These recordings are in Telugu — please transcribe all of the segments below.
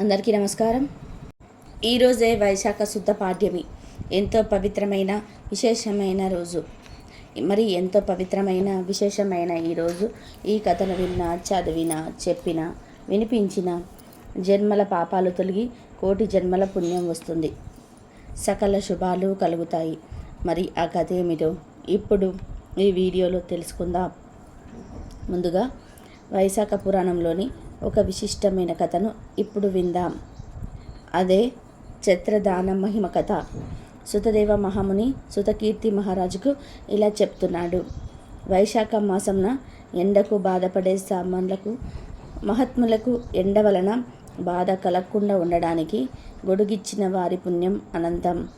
అందరికీ నమస్కారం. ఈరోజే వైశాఖ శుద్ధ పాఠ్యమి ఎంతో పవిత్రమైన విశేషమైన రోజు. మరి ఎంతో పవిత్రమైన విశేషమైన ఈరోజు ఈ కథను విన్నా చదివిన చెప్పిన వినిపించిన జన్మల పాపాలు తొలగి కోటి జన్మల పుణ్యం వస్తుంది. సకల శుభాలు కలుగుతాయి. మరి ఆ కథ ఏమిటో ఇప్పుడు ఈ వీడియోలో తెలుసుకుందాం. ముందుగా వైశాఖ పురాణంలోని ఒక విశిష్టమైన కథను ఇప్పుడు విందాం. అదే ఛత్రదాన మహిమ కథ. సుతదేవ మహాముని సుతకీర్తి మహారాజుకు ఇలా చెప్తున్నాడు. వైశాఖ మాసంన ఎండకు బాధపడే సామాన్లకు మహాత్ములకు ఎండ వలన బాధ కలగకుండా ఉండడానికి గొడుగిచ్చిన వారి పుణ్యం అనంతం.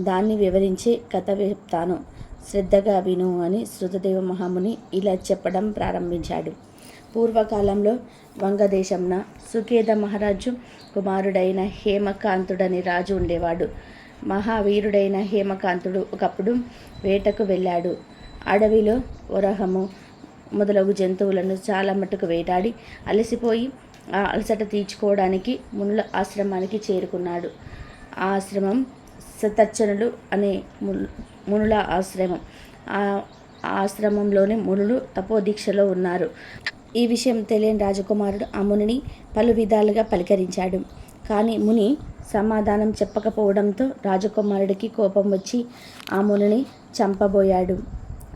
దాన్ని వివరించే కథ చెప్తాను శ్రద్ధగా విను అని శృతదేవ మహాముని ఇలా చెప్పడం ప్రారంభించాడు. పూర్వకాలంలో వంగదేశంన సుకేద మహారాజు కుమారుడైన హేమకాంతుడని రాజు ఉండేవాడు. మహావీరుడైన హేమకాంతుడు ఒకప్పుడు వేటకు వెళ్ళాడు. అడవిలో వరహము మొదలగు జంతువులను చాలా మట్టుకు వేటాడి అలసిపోయి ఆ అలసట తీర్చుకోవడానికి మునుల ఆశ్రమానికి చేరుకున్నాడు. ఆ ఆశ్రమం సతచ్చనులు అనే మునుల ఆశ్రమం. ఆ ఆశ్రమంలోని మునులు తపోదీక్షలో ఉన్నారు. ఈ విషయం తెలియని రాజకుమారుడు ఆ మునిని పలు విధాలుగా పలకరించాడు. కానీ ముని సమాధానం చెప్పకపోవడంతో రాజకుమారుడికి కోపం వచ్చి ఆ మునిని చంపబోయాడు.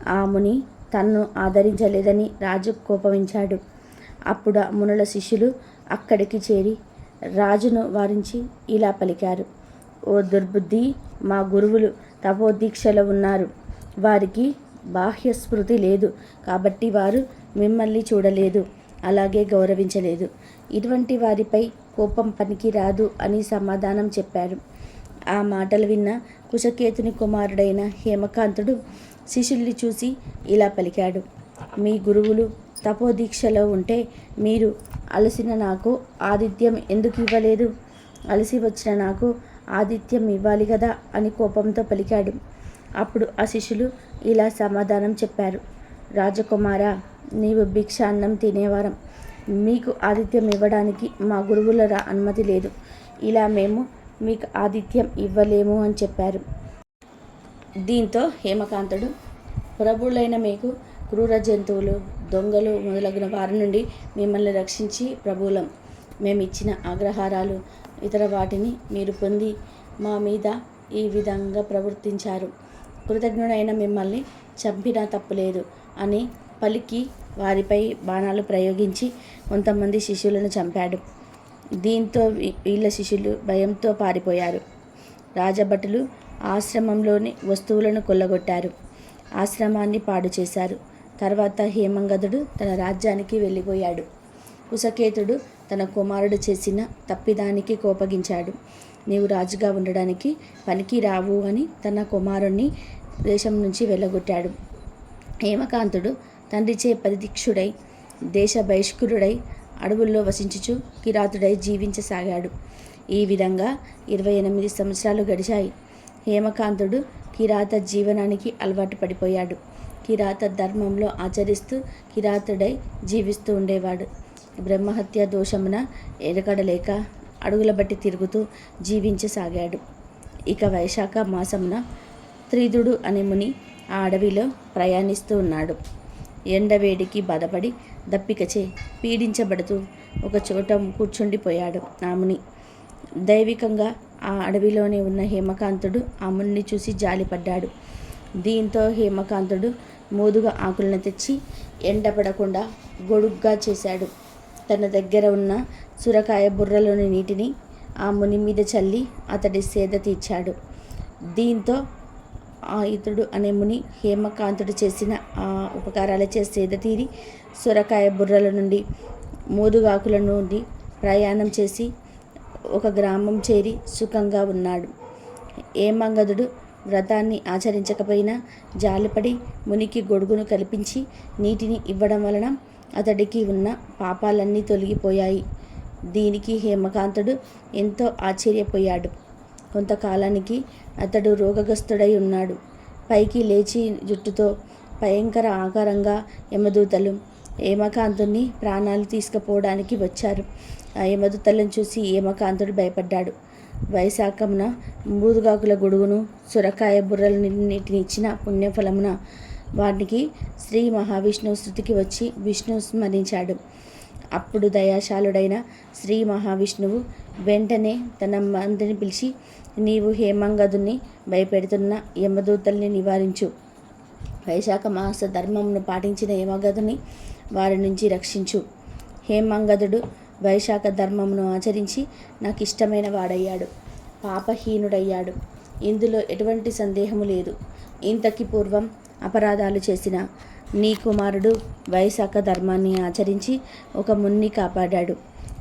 ఆ ముని తన్ను ఆదరించలేదని రాజు కోపవించాడు అప్పుడు ఆ మునుల శిష్యులు అక్కడికి చేరి రాజును వారించి ఇలా పలికారు. ఓ దుర్బుద్ధి మా గురువులు తపోదీక్షలో ఉన్నారు. వారికి బాహ్య స్మృతి లేదు. కాబట్టి వారు మిమ్మల్ని చూడలేదు అలాగే గౌరవించలేదు. ఇటువంటి వారిపై కోపం పనికి రాదు అని సమాధానం చెప్పారు. ఆ మాటలు విన్న కుశకేతుని కుమారుడైన హేమకాంతుడు శిష్యుల్ని చూసి ఇలా పలికాడు. మీ గురువులు తపోదీక్షలో ఉంటే మీరు అలసిన నాకు ఆతిథ్యం ఎందుకు ఇవ్వలేదు? అలసి వచ్చిన నాకు ఆతిథ్యం ఇవ్వాలి కదా అని కోపంతో పలికాడు. అప్పుడు ఆ శిష్యులు ఇలా సమాధానం చెప్పారు. రాజకుమార నీవు భిక్షాన్నం తినేవారం. మీకు ఆతిథ్యం ఇవ్వడానికి మా గురువుల రా- అనుమతి లేదు. ఇలా మేము మీకు ఆతిథ్యం ఇవ్వలేము అని చెప్పారు. దీంతో హేమకాంతుడు ప్రభువులైన మీకు క్రూర జంతువులు దొంగలు మొదలగున వారి నుండి మిమ్మల్ని రక్షించి ప్రభువులం. మేము ఇచ్చిన అగ్రహారాలు ఇతర వాటిని మీరు పొంది మా మీద ఈ విధంగా ప్రవర్తించారు. కృతజ్ఞుడైన మిమ్మల్ని చంపినా తప్పులేదు అని పలికి వారిపై బాణాలు ప్రయోగించి కొంతమంది శిష్యులను చంపాడు. దీంతో వీ- వీళ్ళ శిష్యులు భయంతో పారిపోయారు. రాజభటులు ఆశ్రమంలోని వస్తువులను కొల్లగొట్టారు. ఆశ్రమాన్ని పాడు చేశారు. తర్వాత హేమంగదుడు తన రాజ్యానికి వెళ్ళిపోయాడు. కుశకేతుడు తన కుమారుడు చేసిన తప్పిదానికి కోపగించాడు. నీవు రాజుగా ఉండడానికి పనికి రావు అని తన కుమారుణ్ణి దేశం నుంచి వెళ్ళగొట్టాడు. హేమకాంతుడు తండ్రిచే పరిదీక్షుడై దేశ బహిష్కృడై అడవుల్లో వసించుచు కిరాతుడై జీవించసాగాడు. ఈ విధంగా ఇరవై ఎనిమిది సంవత్సరాలు గడిచాయి. హేమకాంతుడు కిరాత జీవనానికి అలవాటు పడిపోయాడు. కిరాత ధర్మంలో ఆచరిస్తూ కిరాతుడై జీవిస్తూ ఉండేవాడు. బ్రహ్మహత్య దోషమున ఎరగడలేక అడుగుల బట్టి తిరుగుతూ జీవించసాగాడు. ఇక వైశాఖ మాసమున త్రిదుడు అనే ముని ఆ అడవిలో ప్రయాణిస్తూ ఉన్నాడు. ఎండవేడికి బాధపడి దప్పికచే పీడించబడుతూ ఒక చోట కూర్చుండిపోయాడు ఆ ముని. దైవికంగా ఆ అడవిలోనే ఉన్న హేమకాంతుడు ఆ మునిని చూసి జాలిపడ్డాడు. దీంతో హేమకాంతుడు మోదుగా ఆకులను తెచ్చి ఎండపడకుండా గొడుగ్గా చేశాడు. తన దగ్గర ఉన్న సురకాయ బుర్రలోని నీటిని ఆ ముని మీద చల్లి అతడి సేద తీర్చాడు. దీంతో ఆ ఇతడు అనే ముని హేమకాంతుడు చేసిన ఆ ఉపకారాలచే సేద తీరి సొరకాయ బుర్రల నుండి మోదుగాకుల నుండి ప్రయాణం చేసి ఒక గ్రామం చేరి సుఖంగా ఉన్నాడు. ఏమంగదుడు వ్రతాన్ని ఆచరించకపోయినా జాలిపడి మునికి గొడుగును కల్పించి నీటిని ఇవ్వడం వలన అతడికి ఉన్న పాపాలన్నీ తొలగిపోయాయి. దీనికి హేమకాంతుడు ఎంతో ఆశ్చర్యపోయాడు. కొంతకాలానికి అతడు రోగగ్రస్తుడై ఉన్నాడు. పైకి లేచి జుట్టుతో భయంకర ఆకారంగా యమదూతలు హేమకాంతుని ప్రాణాలు తీసుకుపోవడానికి వచ్చారు. ఆ యమదూతలను చూసి హేమకాంతుడు భయపడ్డాడు. వైశాఖమున మూదుగాకుల గొడుగును సొరకాయ బుర్రలన్నిటిని ఇచ్చిన పుణ్యఫలమున వాటికి శ్రీ మహావిష్ణువు శృతికి వచ్చి విష్ణు స్మరించాడు. అప్పుడు దయాశాలుడైన శ్రీ మహావిష్ణువు వెంటనే తన మంత్రిని పిలిచి నీవు హేమంగదుని భయపెడుతున్న యమదూతల్ని నివారించు. వైశాఖ మాస ధర్మమును పాటించిన యమగదుని వారి నుంచి రక్షించు. హేమంగదుడు వైశాఖ ధర్మమును ఆచరించి నాకు ఇష్టమైన వాడయ్యాడు. పాపహీనుడయ్యాడు. ఇందులో ఎటువంటి సందేహము లేదు. ఇంతకి పూర్వం అపరాధాలు చేసిన నీ కుమారుడు వైశాఖ ధర్మాన్ని ఆచరించి ఒక మున్ని కాపాడాడు.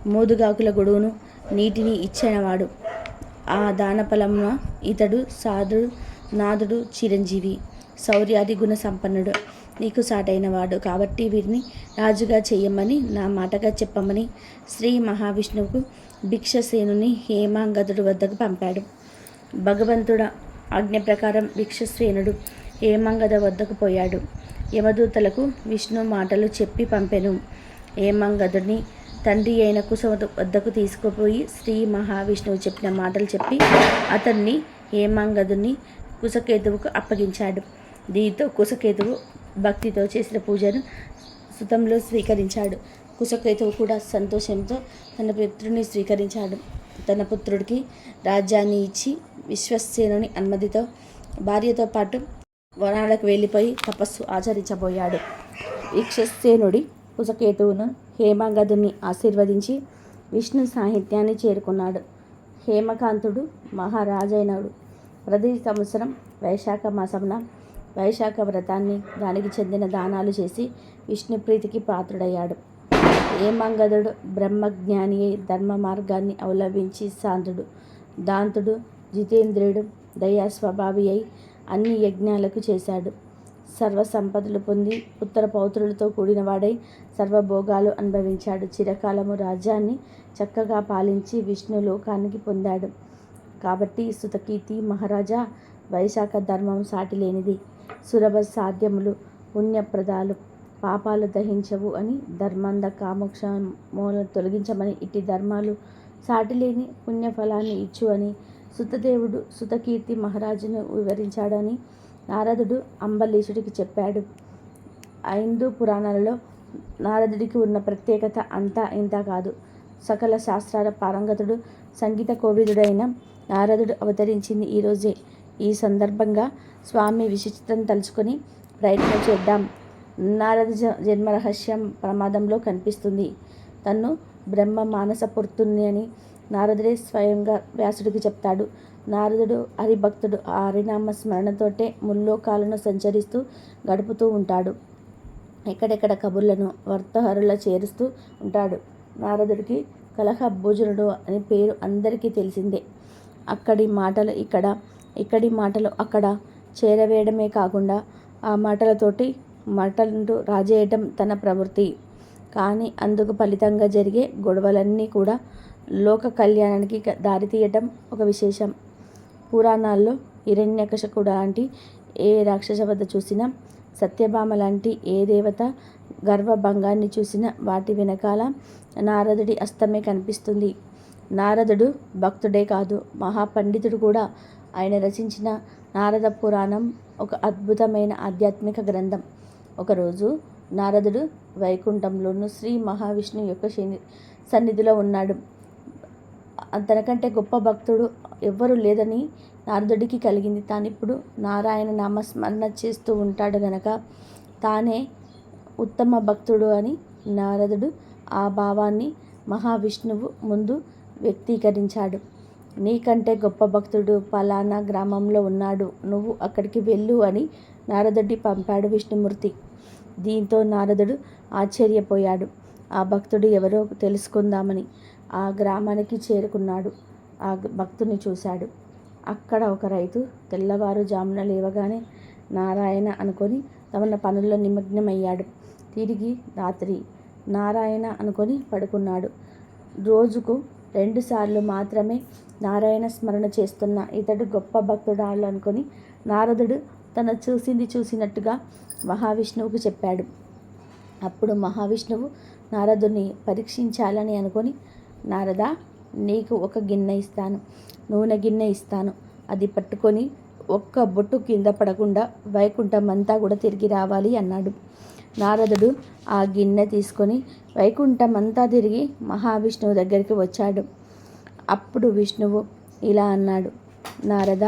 మోదుగాకుల గొడుగును నీటిని ఇచ్చినవాడు. ఆ దానఫలమున ఇతడు సాధుడు నాదుడు చిరంజీవి శౌర్యాది గుణ సంపన్నుడు. నీకు సాటైనవాడు. కాబట్టి వీరిని రాజుగా చెయ్యమని నా మాటగా చెప్పమని శ్రీ మహావిష్ణువుకు భిక్షసేనుని హేమాంగదుడు వద్దకు పంపాడు. భగవంతుడ ఆజ్ఞ ప్రకారం భిక్షసేనుడు హేమంగద వద్దకు పోయాడు. యమదూతలకు విష్ణు మాటలు చెప్పి పంపెను. హేమంగదుడిని తండ్రి అయిన కుసుమ వద్దకు తీసుకుపోయి శ్రీ మహావిష్ణువు చెప్పిన మాటలు చెప్పి అతన్ని హేమంగదుని కుసకేతువుకు అప్పగించాడు. దీంతో కుసకేతువు భక్తితో చేసిన పూజను సుతంలో స్వీకరించాడు. కుసకేతువు కూడా సంతోషంతో తన పుత్రుని స్వీకరించాడు. తన పుత్రుడికి రాజ్యాన్ని ఇచ్చి విశ్వసేనుని అనుమతితో భార్యతో పాటు వనాలకు వెళ్ళిపోయి తపస్సు ఆచరించబోయాడు. ఇక్షసేనుడి కుసకేతువును హేమగదుని ఆశీర్వదించి విష్ణు సాహిత్యాన్ని చేరుకున్నాడు. హేమకాంతుడు మహారాజైనడు. ప్రతి సంవత్సరం వైశాఖ మాసమున వైశాఖ వ్రతాన్ని దానికి చెందిన దానాలు చేసి విష్ణు ప్రీతికి పాత్రుడయ్యాడు. హేమంగదుడు బ్రహ్మజ్ఞాని ధర్మ మార్గాన్ని అవలంబించి శాంతుడు దాంతుడు జితేంద్రుడు దయాస్వభావి అయి అన్ని యజ్ఞాలకు చేశాడు. సర్వ సంపదలు పొంది ఉత్తర పౌత్రులతో కూడినవాడై సర్వభోగాలు అనుభవించాడు. చిరకాలము రాజ్యాన్ని చక్కగా పాలించి విష్ణు లోకానికి పొందాడు. కాబట్టి సుతకీర్తి మహారాజా వైశాఖ ధర్మం సాటిలేనిది. సురభ సాధ్యములు పుణ్యప్రదాలు పాపాలు దహించవు అని ధర్మాంధ కామోక్ష మూల తొలగించమని ఇట్టి ధర్మాలు సాటిలేని పుణ్యఫలాన్ని ఇచ్చు అని సుతదేవుడు సుతకీర్తి మహారాజును వివరించాడని నారదుడు అంబలీషుడికి చెప్పాడు. హిందూ పురాణాలలో నారదుడికి ఉన్న ప్రత్యేకత అంతా ఇంత కాదు. సకల శాస్త్రాల పారంగతుడు సంగీత కోవిదుడైన నారదుడు అవతరించింది ఈరోజే ఈ సందర్భంగా స్వామి విశిష్టం తలుచుకొని ప్రయత్నం చేద్దాం. నారద జ- ప్రమాదంలో కనిపిస్తుంది. తను బ్రహ్మ మానస పుర్తుని అని నారదుడే స్వయంగా వ్యాసుడికి చెప్తాడు. నారదుడు హరిభక్తుడు ఆ హరినామ స్మరణతోటే ముల్లోకాలను సంచరిస్తూ గడుపుతూ ఉంటాడు. ఎక్కడెక్కడ కబుర్లను వర్తహరుల చేరుస్తూ ఉంటాడు. నారదుడికి కలహ భోజనుడు అనే పేరు అందరికీ తెలిసిందే. అక్కడి మాటలు ఇక్కడ ఇక్కడి మాటలు అక్కడ చేరవేయడమే కాకుండా ఆ మాటలతోటి మాటలంటూ రాజేయటం తన ప్రవృత్తి. కానీ అందుకు ఫలితంగా జరిగే గొడవలన్నీ కూడా లోక కళ్యాణానికి దారి దారితీయటం ఒక విశేషం. పురాణాల్లో హిరణ్యకశకుడు లాంటి ఏ రాక్షస వద్ద చూసినా సత్యభామ లాంటి ఏ దేవత గర్వభంగాన్ని చూసినా వాటి వెనకాల నారదుడి అస్తమే కనిపిస్తుంది. నారదుడు భక్తుడే కాదు మహాపండితుడు కూడా. ఆయన రచించిన నారద పురాణం ఒక అద్భుతమైన ఆధ్యాత్మిక గ్రంథం. ఒకరోజు నారదుడు వైకుంఠంలోను శ్రీ మహావిష్ణువు యొక్క సన్నిధిలో ఉన్నాడు. తనకంటే గొప్ప భక్తుడు ఎవ్వరూ లేదని నారదుడికి కలిగింది. తాను ఇప్పుడు నారాయణ నామస్మరణ చేస్తూ ఉంటాడు గనక. తానే ఉత్తమ భక్తుడు అని నారదుడు ఆ భావాన్ని మహావిష్ణువు ముందు వ్యక్తీకరించాడు. నీకంటే గొప్ప భక్తుడు పలానా గ్రామంలో ఉన్నాడు. నువ్వు అక్కడికి వెళ్ళు అని నారదుడి పంపాడు విష్ణుమూర్తి. దీంతో నారదుడు ఆశ్చర్యపోయాడు. ఆ భక్తుడు ఎవరో తెలుసుకుందామని. ఆ గ్రామానికి చేరుకున్నాడు. ఆ భక్తుని చూశాడు. అక్కడ ఒక రైతు తెల్లవారుజామున లేవగానే నారాయణ అనుకొని తమ పనుల్లో నిమగ్నమయ్యాడు. తిరిగి రాత్రి నారాయణ అనుకొని పడుకున్నాడు. రోజుకు రెండుసార్లు మాత్రమే నారాయణ స్మరణ చేస్తున్న ఇతడు గొప్ప భక్తుడాలు అనుకొని నారదుడు తన చూసింది చూసినట్టుగా మహావిష్ణువుకు చెప్పాడు. అప్పుడు మహావిష్ణువు నారదుని పరీక్షించాలని అనుకొని నారద నీకు ఒక గిన్నె ఇస్తాను. నూనె గిన్నె ఇస్తాను. అది పట్టుకొని ఒక్క బొట్టు కింద పడకుండా వైకుంఠం అంతా కూడా తిరిగి రావాలి అన్నాడు. నారదుడు ఆ గిన్నె తీసుకొని వైకుంఠం అంతా తిరిగి మహావిష్ణువు దగ్గరికి వచ్చాడు. అప్పుడు విష్ణువు ఇలా అన్నాడు నారద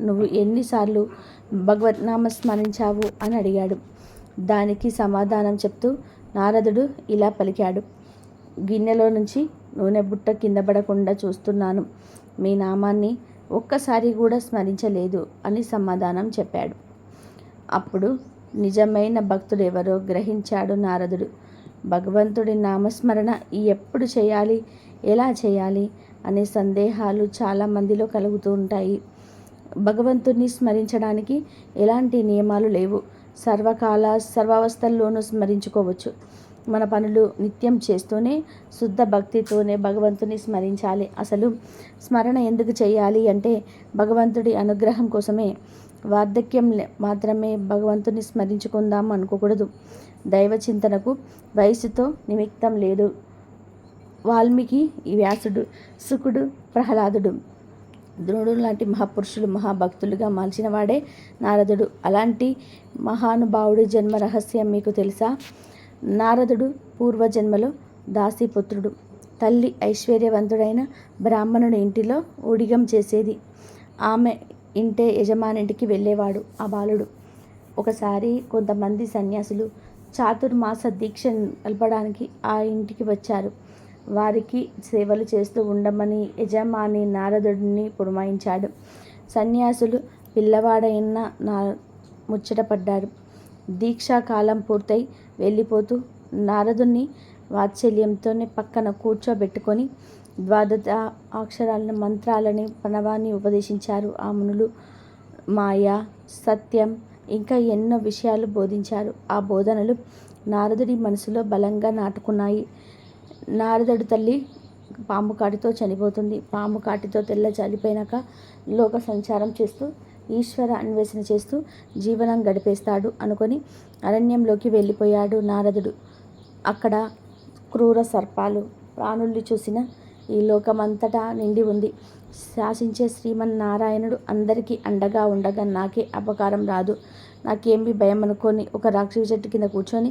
నువ్వు ఎన్నిసార్లు భగవద్నామ స్మరించావు అని అడిగాడు. దానికి సమాధానం చెప్తూ నారదుడు ఇలా పలికాడు గిన్నెలో నుంచి నూనె బుట్ట కింద పడకుండా చూస్తున్నాను. మీ నామాన్ని ఒక్కసారి కూడా స్మరించలేదు అని సమాధానం చెప్పాడు. అప్పుడు నిజమైన భక్తుడెవరో గ్రహించాడు నారదుడు. భగవంతుడి నామస్మరణ ఎప్పుడు చేయాలి ఎలా చేయాలి అనే సందేహాలు చాలామందిలో కలుగుతూ ఉంటాయి. భగవంతుడిని స్మరించడానికి ఎలాంటి నియమాలు లేవు. సర్వకాల సర్వావస్థల్లోనూ స్మరించుకోవచ్చు. మన పనులు నిత్యం చేస్తూనే శుద్ధ భక్తితోనే భగవంతుని స్మరించాలి. అసలు స్మరణ ఎందుకు చేయాలి అంటే భగవంతుడి అనుగ్రహం కోసమే. వార్ధక్యం మాత్రమే భగవంతుని స్మరించుకుందాం అనుకోకూడదు. దైవ చింతనకు వయసుతో నిమిత్తం లేదు. వాల్మీకి వ్యాసుడు సుకుడు ప్రహ్లాదుడు. ద్రోణుడు లాంటి మహాపురుషులు మహాభక్తులుగా మలిచిన వాడే నారదుడు. అలాంటి మహానుభావుడి జన్మ రహస్యం మీకు తెలుసా? నారదుడు పూర్వజన్మలో దాసీపుత్రుడు. తల్లి ఐశ్వర్యవంతుడైన బ్రాహ్మణుని ఇంటిలో ఊడిగం చేసేది. ఆమె ఇంటే యజమానింటికి వెళ్ళేవాడు ఆ బాలుడు. ఒకసారి కొంతమంది సన్యాసులు చాతుర్మాస దీక్ష కలపడానికి ఆ ఇంటికి వచ్చారు. వారికి సేవలు చేస్తూ ఉండమని యజమాని నారదుడిని పురమాయించాడు. సన్యాసులు పిల్లవాడైన నా ముచ్చటపడ్డారు దీక్షాకాలం పూర్తయి వెళ్ళిపోతూ నారదుని వాత్సల్యంతోనే పక్కన కూర్చోబెట్టుకొని ద్వాదశ అక్షరాలను మంత్రాలని ప్రణవాన్ని ఉపదేశించారు. ఆ మునులు మాయ సత్యం ఇంకా ఎన్నో విషయాలు బోధించారు. ఆ బోధనలు నారదుడి మనసులో బలంగా నాటుకున్నాయి. నారదుడి తల్లి పాము కాటితో చనిపోతుంది. పాము కాటితో తెల్ల చనిపోయినాక లోక సంచారం చేస్తూ ఈశ్వర అన్వేషణ చేస్తూ జీవనం గడిపేస్తాడు అనుకొని అరణ్యంలోకి వెళ్ళిపోయాడు నారదుడు. అక్కడ క్రూర సర్పాలు ప్రాణుల్ని చూసిన ఈ లోకమంతటా నిండి ఉంది. శాసించే శ్రీమన్నారాయణుడు అందరికీ అండగా ఉండగా నాకే అపకారం రాదు. నాకేమి భయం అనుకొని ఒక రాక్షసి చెట్టు కింద కూర్చొని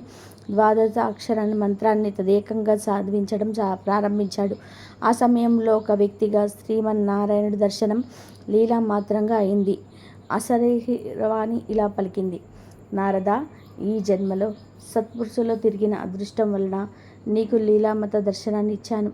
ద్వాదశ అక్షరాన్ని మంత్రాన్ని తదేకంగా సాధించడం ప్రారంభించాడు. ఆ సమయంలో ఒక వ్యక్తిగా శ్రీమన్నారాయణుడి దర్శనం లీలా మాత్రంగా అయింది. అసరహిరవాణి ఇలా పలికింది. నారద ఈ జన్మలో సత్పురుషులో తిరిగిన అదృష్టం వలన నీకు లీలామత దర్శనాన్ని ఇచ్చాను.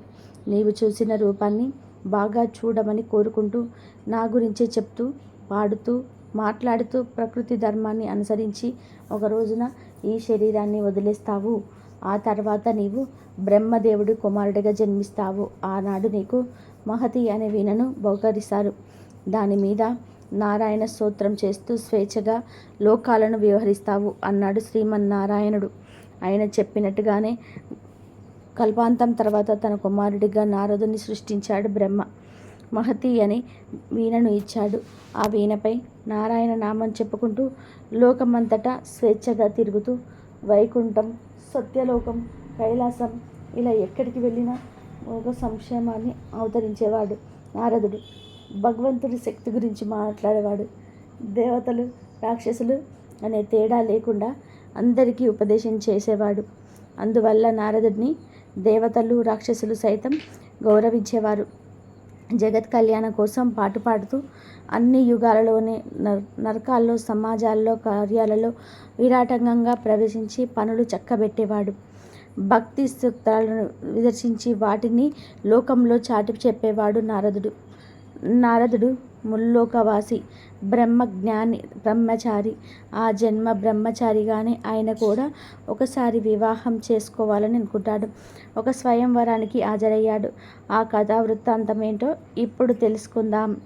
నీవు చూసిన రూపాన్ని బాగా చూడమని కోరుకుంటూ నా గురించే చెప్తూ పాడుతూ మాట్లాడుతూ ప్రకృతి ధర్మాన్ని అనుసరించి ఒక రోజున ఈ శరీరాన్ని వదిలేస్తావు. ఆ తర్వాత నీవు బ్రహ్మదేవుడి కుమారుడిగా జన్మిస్తావు. ఆనాడు నీకు మహతి అనే వీణను బహుకరిస్తారు. దాని మీద నారాయణ స్తోత్రం చేస్తూ స్వేచ్ఛగా లోకాలను వ్యవహరిస్తావు అన్నాడు శ్రీమన్నారాయణుడు. ఆయన చెప్పినట్టుగానే కల్పాంతం తర్వాత తన కుమారుడిగా నారదుని సృష్టించాడు బ్రహ్మ. మహతి అని వీణను ఇచ్చాడు. ఆ వీణపై నారాయణ నామం చెప్పుకుంటూ లోకమంతటా స్వేచ్ఛగా తిరుగుతూ వైకుంఠం సత్యలోకం కైలాసం ఇలా ఎక్కడికి వెళ్ళినా ఒక సంక్షేమాన్ని అవతరించేవాడు నారదుడు. భగవంతుడి శక్తి గురించి మాట్లాడేవాడు. దేవతలు రాక్షసులు అనే తేడా లేకుండా అందరికీ ఉపదేశం చేసేవాడు. అందువల్ల నారదుడిని దేవతలు రాక్షసులు సైతం గౌరవించేవారు. జగత్ కళ్యాణం కోసం పాటు పాడుతూ అన్ని యుగాలలోనే నరకాల్లో సమాజాల్లో కార్యాలలో విరాటంగంగా ప్రవేశించి పనులు చక్కబెట్టేవాడు. భక్తి సూక్తాలను విదర్శించి వాటిని లోకంలో చాటి చెప్పేవాడు నారదుడు. నారదుడు ముల్లోకవాసి బ్రహ్మజ్ఞాని బ్రహ్మచారి. ఆ జన్మ బ్రహ్మచారిగానే ఆయన కూడా ఒకసారి వివాహం చేసుకోవాలని అనుకుంటాడు. ఒక స్వయంవరానికి హాజరయ్యాడు. ఆ కథా వృత్తాంతం ఏంటో ఇప్పుడు తెలుసుకుందాం.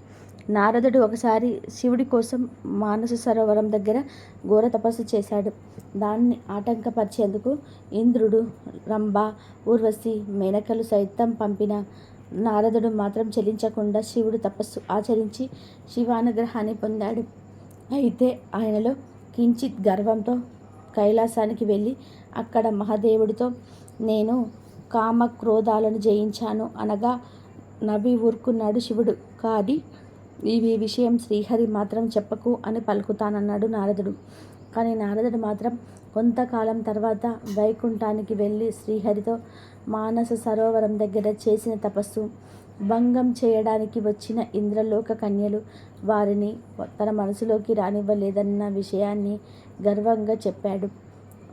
నారదుడు ఒకసారి శివుడి కోసం మానస సరోవరం దగ్గర ఘోర తపస్సు చేశాడు. దాన్ని ఆటంకపరిచేందుకు ఇంద్రుడు రంభ ఊర్వశి మేనకలు సైతం పంపిన నారదుడు మాత్రం చెల్లించకుండా శివుడు తపస్సు ఆచరించి శివానుగ్రహాన్ని పొందాడు. అయితే ఆయనలో కించిత్ గర్వంతో కైలాసానికి వెళ్ళి అక్కడ మహాదేవుడితో నేను కామ క్రోధాలను జయించాను అనగా నవ్వి ఊరుకున్నాడు శివుడు. కానీ ఈ విషయం శ్రీహరి మాత్రం చెప్పకు అని పలుకుతానన్నాడు నారదుడు. కానీ నారదుడు మాత్రం కొంతకాలం తర్వాత వైకుంఠానికి వెళ్ళి శ్రీహరితో మానస సరోవరం దగ్గర చేసిన తపస్సు భంగం చేయడానికి వచ్చిన ఇంద్రలోక కన్యలు వారిని తన మనసులోకి రానివ్వలేదన్న విషయాన్ని గర్వంగా చెప్పాడు.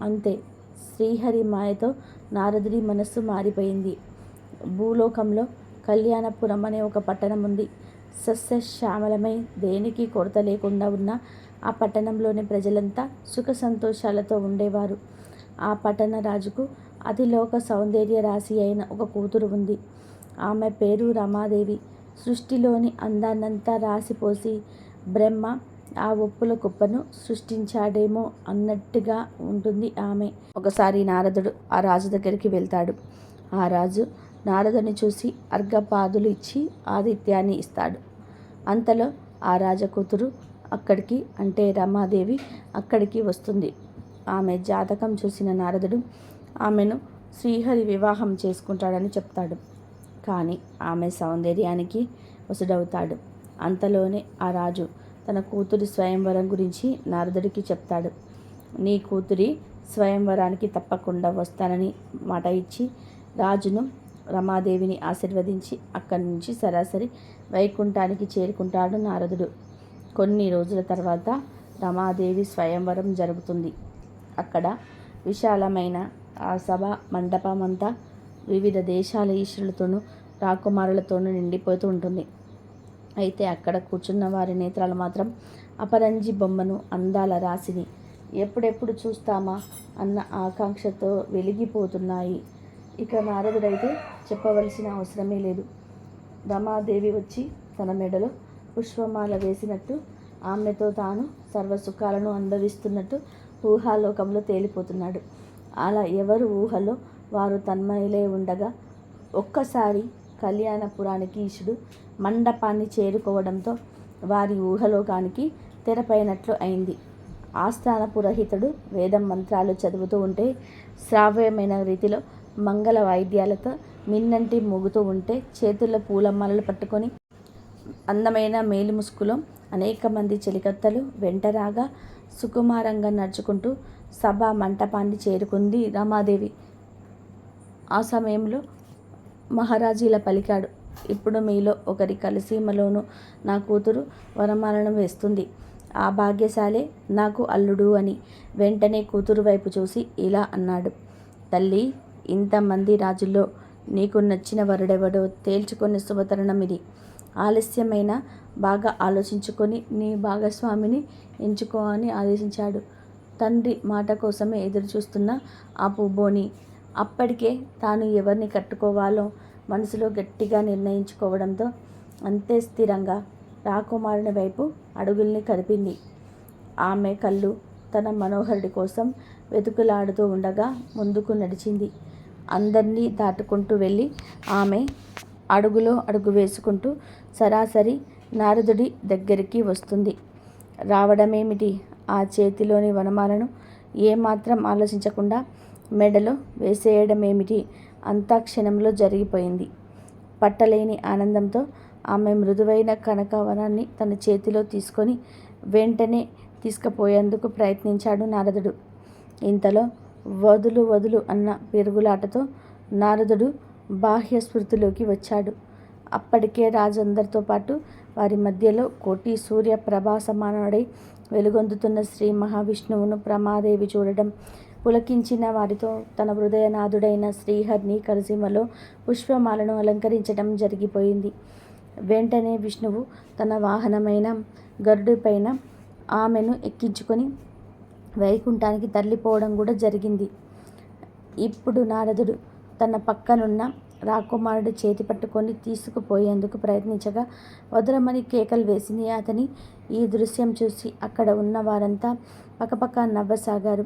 అంతే శ్రీహరి మాయతో నారదుడి మనస్సు మారిపోయింది. భూలోకంలో కళ్యాణపురం అనే ఒక పట్టణం ఉంది సస్యశ్యామలమై దేనికి కొరత లేకుండా ఉన్న ఆ పట్టణంలోని ప్రజలంతా సుఖ సంతోషాలతో ఉండేవారు. ఆ పట్టణ రాజుకు అతిలోక సౌందర్య రాశి అయిన ఒక కూతురు ఉంది. ఆమె పేరు రమాదేవి. సృష్టిలోని అందాన్నంతా రాసిపోసి బ్రహ్మ ఆ ఒప్పుల కుప్పను సృష్టించాడేమో అన్నట్టుగా ఉంటుంది ఆమె. ఒకసారి నారదుడు ఆ రాజు దగ్గరికి వెళ్తాడు. ఆ రాజు నారదుని చూసి అర్ఘపాదులు ఇచ్చి ఆదిత్యాన్ని ఇస్తాడు. అంతలో ఆ రాజకూతురు అక్కడికి అంటే రమాదేవి అక్కడికి వస్తుంది. ఆమె జాతకం చూసిన నారదుడు ఆమెను శ్రీహరి వివాహం చేసుకుంటాడని చెప్తాడు. కానీ ఆమె సౌందర్యానికి వసుడవుతాడు అంతలోనే ఆ రాజు తన కూతురి స్వయంవరం గురించి నారదుడికి చెప్తాడు. నీ కూతురి స్వయంవరానికి తప్పకుండా వస్తానని మాట ఇచ్చి రాజును రమాదేవిని ఆశీర్వదించి అక్కడి నుంచి సరాసరి వైకుంఠానికి చేరుకుంటాడు నారదుడు. కొన్ని రోజుల తర్వాత రమాదేవి స్వయంవరం జరుగుతుంది. అక్కడ విశాలమైన ఆ సభ మండపమంతా వివిధ దేశాల ఈశ్వరులతోనూ రాకుమారులతోనూ నిండిపోతూ ఉంటుంది. అయితే అక్కడ కూర్చున్న వారి నేత్రాలు మాత్రం అపరంజి బొమ్మను అందాల రాశిని. ఎప్పుడెప్పుడు చూస్తామా అన్న ఆకాంక్షతో వెలిగిపోతున్నాయి. ఇక నారదుడైతే చెప్పవలసిన అవసరమే లేదు. రమాదేవి వచ్చి తన మెడలో పుష్పమాల వేసినట్టు ఆమెతో తాను సర్వసుఖాలను అనుభవిస్తున్నట్టు ఊహాలోకంలో తేలిపోతున్నాడు. అలా ఎవరు ఊహలో వారు తన్మయలే ఉండగా ఒక్కసారి కళ్యాణపురానికి ఈశుడు మండపాన్ని చేరుకోవడంతో వారి ఊహలోకానికి తెరపైనట్లు అయింది. ఆస్థాన పురోహితుడు వేదం మంత్రాలు చదువుతూ ఉంటే శ్రావ్యమైన రీతిలో మంగళ వాయిద్యాలతో మిన్నంటి మూగుతూ ఉంటే చేతుల్లో పూలమాలలు పట్టుకొని అందమైన మేలు ముసుగులో అనేక మంది చెలికత్తలు వెంటరాగా సుకుమారంగా నడుచుకుంటూ సభా మంటపాన్ని చేరుకుంది రమాదేవి. ఆ సమయంలో మహారాజీల పలికాడు. ఇప్పుడు మీలో ఒకరి కలిసీమలోనూ నా కూతురు వరమాలను వేస్తుంది. ఆ భాగ్యశాలే నాకు అల్లుడు అని వెంటనే కూతురు వైపు చూసి ఇలా అన్నాడు. తల్లి ఇంతమంది రాజుల్లో నీకు నచ్చిన వరుడెవడో తేల్చుకొని శుభతరణం ఇది. ఆలస్యమైన బాగా ఆలోచించుకొని నీ భాగస్వామిని ఎంచుకో అని ఆదేశించాడు. తండ్రి మాట కోసమే ఎదురు చూస్తున్న ఆ పుబోని అప్పటికే తాను ఎవరిని కట్టుకోవాలో మనసులో గట్టిగా నిర్ణయించుకోవడంతో అంతే స్థిరంగా రాకుమారుని వైపు అడుగుల్ని కదిపింది ఆమె కళ్ళు తన మనోహరుడి కోసం వెతుకులాడుతూ ఉండగా ముందుకు నడిచింది. అందరినీ దాటుకుంటూ వెళ్ళి ఆమె అడుగులో అడుగు వేసుకుంటూ సరాసరి నారదుడి దగ్గరికి వస్తుంది. రావడమేమిటి? ఆ చేతిలోని వనమాలను ఏమాత్రం ఆలోచించకుండా మెడలో వేసేయడమేమిటి? అంతా క్షణంలో జరిగిపోయింది. పట్టలేని ఆనందంతో ఆమె మృదువైన కనకవనాన్ని తన చేతిలో తీసుకొని వెంటనే తీసుకుపోయేందుకు ప్రయత్నించాడు నారదుడు. ఇంతలో వదులు వదులు అన్న పెరుగులాటతో నారదుడు బాహ్య స్మృతిలోకి వచ్చాడు. అప్పటికే రాజందరితో పాటు వారి మధ్యలో కోటి సూర్య ప్రభా సమానుడై వెలుగొందుతున్న శ్రీ మహావిష్ణువును ప్రమాదేవి చూడడం పులకించిన వారితో తన హృదయనాథుడైన శ్రీహరిని కరసీమలో పుష్పమాలను అలంకరించడం జరిగిపోయింది. వెంటనే విష్ణువు తన వాహనమైన గరుడిపైన ఆమెను ఎక్కించుకొని వైకుంఠానికి తరలిపోవడం కూడా జరిగింది. ఇప్పుడు నారదుడు తన పక్కనున్న రాకుమారుడు చేతి పట్టుకొని తీసుకుపోయేందుకు ప్రయత్నించగా వదలమని కేకలు వేసింది అతని. ఈ దృశ్యం చూసి అక్కడ ఉన్న వారంతా పక్కపక్క నవ్వసాగారు.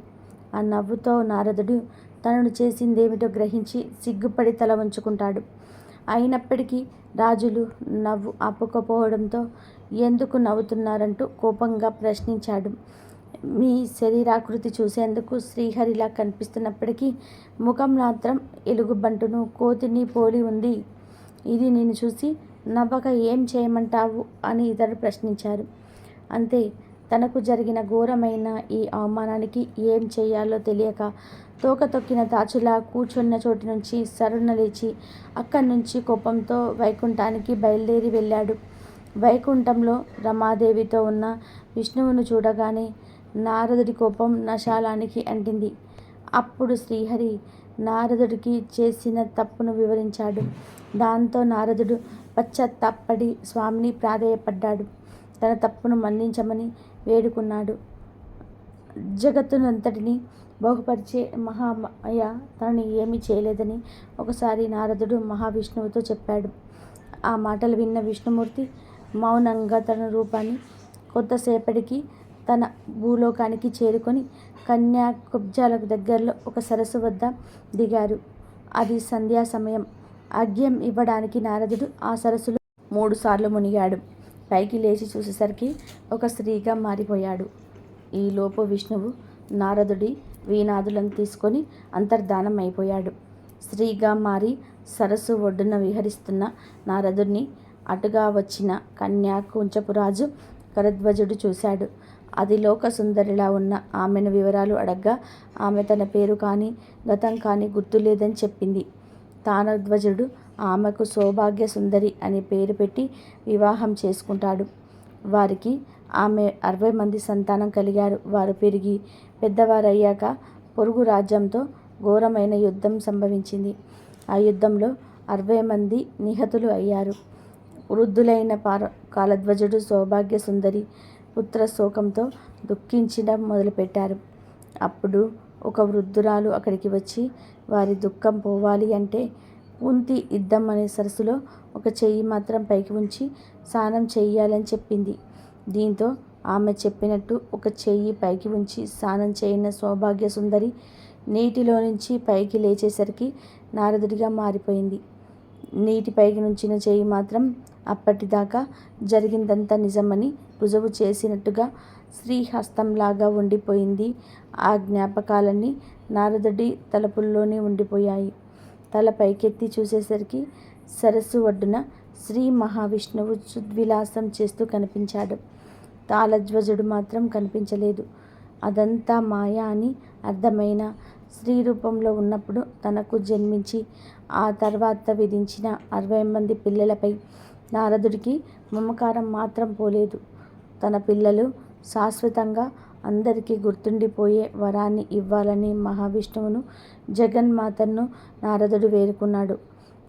ఆ నవ్వుతో నారదుడు తనను చేసిందేమిటో గ్రహించి సిగ్గుపడి తల ఉంచుకుంటాడు అయినప్పటికీ రాజులు నవ్వు ఆపుకపోవడంతో ఎందుకు నవ్వుతున్నారంటూ కోపంగా ప్రశ్నించాడు. మీ శరీరాకృతి చూసేందుకు శ్రీహరిలా కనిపిస్తున్నప్పటికీ ముఖం మాత్రం ఎలుగుబంటును కోతిని పోలి ఉంది. ఇది నేను చూసి నవ్వక ఏం చేయమంటావు అని ఇతడు ప్రశ్నించారు. అంతే తనకు జరిగిన ఘోరమైన ఈ అవమానానికి ఏం చేయాలో తెలియక తోక తొక్కిన తాచులా కూర్చున్న చోటు నుంచి సరున లేచి అక్కడి నుంచి కోపంతో వైకుంఠానికి బయలుదేరి వెళ్ళాడు. వైకుంఠంలో రమాదేవితో ఉన్న విష్ణువును చూడగానే నారదుడి కోపం నశాలానికి అంటింది. అప్పుడు శ్రీహరి నారదుడికి చేసిన తప్పును వివరించాడు. దాంతో నారదుడు పశ్చాత్తాపడి స్వామిని ప్రాధేయపడ్డాడు. తన తప్పును మన్నించమని వేడుకున్నాడు. జగత్తునంతటిని బహుపరిచే మహామాయ తనని ఏమీ చేయలేదని ఒకసారి నారదుడు మహావిష్ణువుతో చెప్పాడు. ఆ మాటలు విన్న విష్ణుమూర్తి మౌనంగా తన రూపాన్ని కొంతసేపటికి తన భూలోకానికి చేరుకొని కన్యా కుబ్జాలకు దగ్గరలో ఒక సరస్సు వద్ద దిగారు. అది సంధ్యా సమయం. అర్ఘ్యం ఇవ్వడానికి నారదుడు ఆ సరస్సులో మూడుసార్లు మునిగాడు. పైకి లేచి చూసేసరికి ఒక స్త్రీగా మారిపోయాడు. ఈలోపు విష్ణువు నారదుడి వీణాదులను తీసుకొని అంతర్ధానం అయిపోయాడు. స్త్రీగా మారి సరస్సు ఒడ్డున విహరిస్తున్న నారదుడిని అటుగా వచ్చిన కన్యా కుంచపురాజు కరధ్వజుడు చూశాడు. అది లోక సుందరిలా ఉన్న ఆమెను వివరాలు అడగ్గా ఆమె తన పేరు కానీ గతం కానీ గుర్తులేదని చెప్పింది. తానధ్వజుడు ఆమెకు సౌభాగ్య సుందరి అనే పేరు పెట్టి వివాహం చేసుకుంటాడు. వారికి ఆమె అరవై మంది సంతానం కలిగారు. వారు పెరిగి పెద్దవారయ్యాక పొరుగు రాజ్యంతో ఘోరమైన యుద్ధం సంభవించింది. ఆ యుద్ధంలో అరవై మంది నిహతులు అయ్యారు. వృద్ధులైన పార కాలధ్వజుడు సౌభాగ్య సుందరి పుత్ర శోకంతో దుఃఖించడం మొదలుపెట్టారు. అప్పుడు ఒక వృద్ధురాలు అక్కడికి వచ్చి వారి దుఃఖం పోవాలి అంటే కుంతి యుద్ధం అనే సరస్సులో ఒక చెయ్యి మాత్రం పైకి ఉంచి స్నానం చేయాలని చెప్పింది. దీంతో ఆమె చెప్పినట్టు ఒక చెయ్యి పైకి ఉంచి స్నానం చేయన సౌభాగ్య సుందరి నీటిలో నుంచి పైకి లేచేసరికి నారదుడిగా మారిపోయింది. నీటి పైకి నుంచిన చెయ్యి మాత్రం అప్పటిదాకా జరిగిందంతా నిజమని రుజువు చేసినట్టుగా శ్రీహస్తంలాగా ఉండిపోయింది. ఆ జ్ఞాపకాలన్నీ నారదుడి తలపుల్లోనే ఉండిపోయాయి. తల పైకెత్తి చూసేసరికి సరస్సు ఒడ్డున శ్రీ మహావిష్ణువు సుద్విలాసం చేస్తూ కనిపించాడు. తాళధ్వజుడు మాత్రం కనిపించలేదు. అదంతా మాయ అని అర్థమైన స్త్రీ రూపంలో ఉన్నప్పుడు తనకు జన్మించి ఆ తర్వాత విధించిన అరవై మంది పిల్లలపై నారదుడికి మమకారం మాత్రం పోలేదు. తన పిల్లలు శాశ్వతంగా అందరికీ గుర్తుండిపోయే వరాన్ని ఇవ్వాలని మహావిష్ణువును జగన్మాతను నారదుడు వేడుకున్నాడు.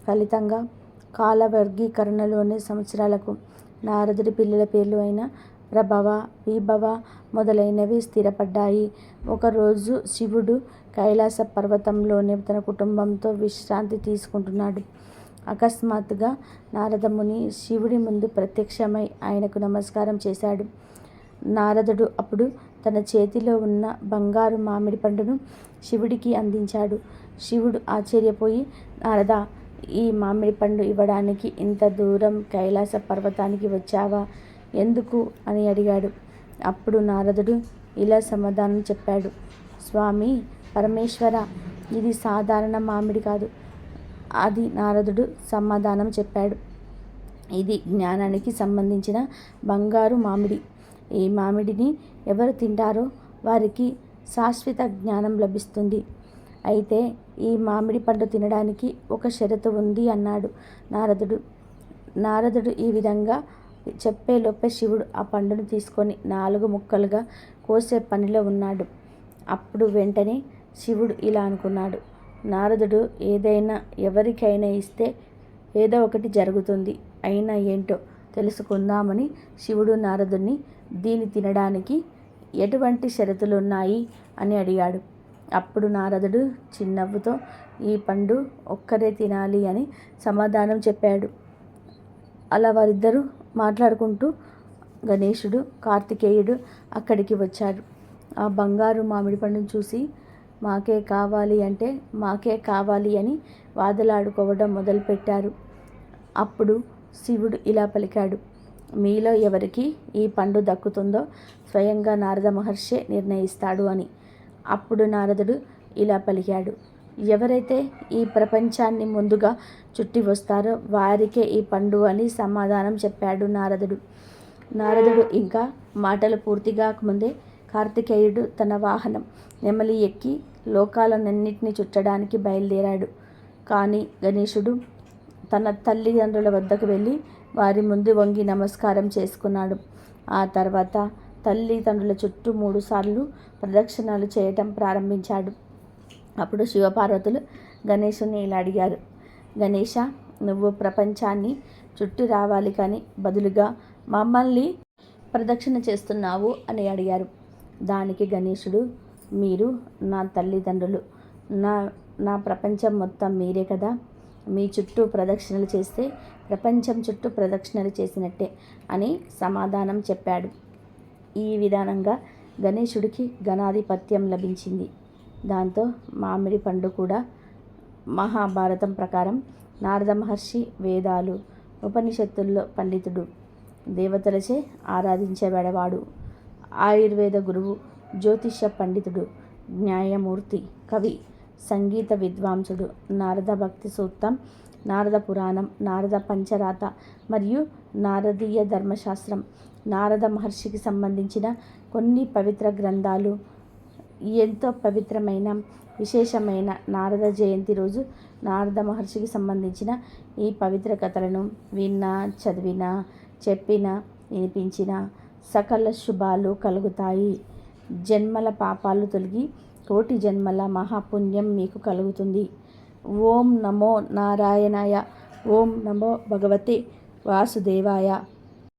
ఫలితంగా కాల వర్గీకరణలోని సంవత్సరాలకు నారదుడి పిల్లల పేర్లు అయిన ప్రభవ విభవ మొదలైనవి స్థిరపడ్డాయి. ఒకరోజు శివుడు కైలాస పర్వతంలోనే తన కుటుంబంతో విశ్రాంతి తీసుకుంటున్నాడు. అకస్మాత్తుగా నారదముని శివుడి ముందు ప్రత్యక్షమై ఆయనకు నమస్కారం చేశాడు. నారదుడు అప్పుడు తన చేతిలో ఉన్న బంగారు మామిడి పండును శివుడికి అందించాడు. శివుడు ఆశ్చర్యపోయి నారద ఈ మామిడి పండు ఇవ్వడానికి ఇంత దూరం కైలాస పర్వతానికి వచ్చావా? ఎందుకు? అని అడిగాడు. అప్పుడు నారదుడు ఇలా సమాధానం చెప్పాడు. స్వామి పరమేశ్వర ఇది సాధారణ మామిడి కాదు. అది నారదుడు సమాధానం చెప్పాడు. ఇది జ్ఞానానికి సంబంధించిన బంగారు మామిడి. ఈ మామిడిని ఎవరు తింటారో వారికి శాశ్వత జ్ఞానం లభిస్తుంది. అయితే ఈ మామిడి పండు తినడానికి ఒక షరతు ఉంది అన్నాడు నారదుడు. నారదుడు ఈ విధంగా చెప్పేలోపే శివుడు ఆ పండును తీసుకొని నాలుగు ముక్కలుగా కోసే పనిలో ఉన్నాడు. అప్పుడు వెంటనే శివుడు ఇలా అనుకున్నాడు. నారదుడు ఏదైనా ఎవరికైనా ఇస్తే ఏదో ఒకటి జరుగుతుంది. అయినా ఏంటో తెలుసుకుందామని శివుడు నారదుని దీన్ని తినడానికి ఎటువంటి షరతులు ఉన్నాయి అని అడిగాడు. అప్పుడు నారదుడు చిన్నవ్వుతో ఈ పండు ఒక్కరే తినాలి అని సమాధానం చెప్పాడు. అలా వారిద్దరూ మాట్లాడుకుంటూ గణేశుడు కార్తికేయుడు అక్కడికి వచ్చాడు ఆ బంగారు మామిడి పండును చూసి మాకే కావాలి అంటే మాకే కావాలి అని వాదలాడుకోవడం మొదలుపెట్టారు. అప్పుడు శివుడు ఇలా పలికాడు. మీలో ఎవరికి ఈ పండు దక్కుతుందో స్వయంగా నారద మహర్షే నిర్ణయిస్తాడు అని. అప్పుడు నారదుడు ఇలా పలికాడు. ఎవరైతే ఈ ప్రపంచాన్ని ముందుగా చుట్టి వస్తారో వారికే ఈ పండు అని సమాధానం చెప్పాడు నారదుడు. నారదుడు ఇంకా మాటలు పూర్తి కాకముందే కార్తికేయుడు తన వాహనం నెమలి ఎక్కి లోకాలన్నింటినీ చుట్టడానికి బయలుదేరాడు. కానీ గణేశుడు తన తల్లిదండ్రుల వద్దకు వెళ్ళి వారి ముందు వంగి నమస్కారం చేసుకున్నాడు. ఆ తర్వాత తల్లిదండ్రుల చుట్టూ మూడుసార్లు ప్రదక్షిణాలు చేయటం ప్రారంభించాడు. అప్పుడు శివపార్వతులు గణేశుని ఇలా అడిగారు. గణేష నువ్వు ప్రపంచాన్ని చుట్టి రావాలి కానీ బదులుగా మమ్మల్ని ప్రదక్షిణ చేస్తున్నావు అని అడిగారు. దానికి గణేశుడు మీరు నా తల్లిదండ్రులు. నా నా ప్రపంచం మొత్తం మీరే కదా. మీ చుట్టూ ప్రదక్షిణలు చేస్తే ప్రపంచం చుట్టూ ప్రదక్షిణలు చేసినట్టే అని సమాధానం చెప్పాడు. ఈ విధానంగా గణేశుడికి గణాధిపత్యం లభించింది. దాంతో మామిడి పండు కూడా మహాభారతం ప్రకారం నారద మహర్షి వేదాలు ఉపనిషత్తుల్లో పండితుడు దేవతలచే ఆరాధించబడేవాడు ఆయుర్వేద గురువు జ్యోతిష పండితుడు న్యాయమూర్తి కవి సంగీత విద్వాంసుడు నారద భక్తి సూక్తం నారద పురాణం నారద పంచరాత మరియు నారదీయ ధర్మశాస్త్రం. నారద మహర్షికి సంబంధించిన కొన్ని పవిత్ర గ్రంథాలు ఎంతో పవిత్రమైన విశేషమైన నారద జయంతి రోజు నారద మహర్షికి సంబంధించిన ఈ పవిత్ర కథలను విన్నా చదివినా చెప్పినా వినిపించిన సకల శుభాలు కలుగుతాయి. జన్మల పాపాలు తొలగి కోటి జన్మల మహాపుణ్యం మీకు కలుగుతుంది. ఓం నమో నారాయణాయ. ఓం నమో భగవతే వాసుదేవాయ.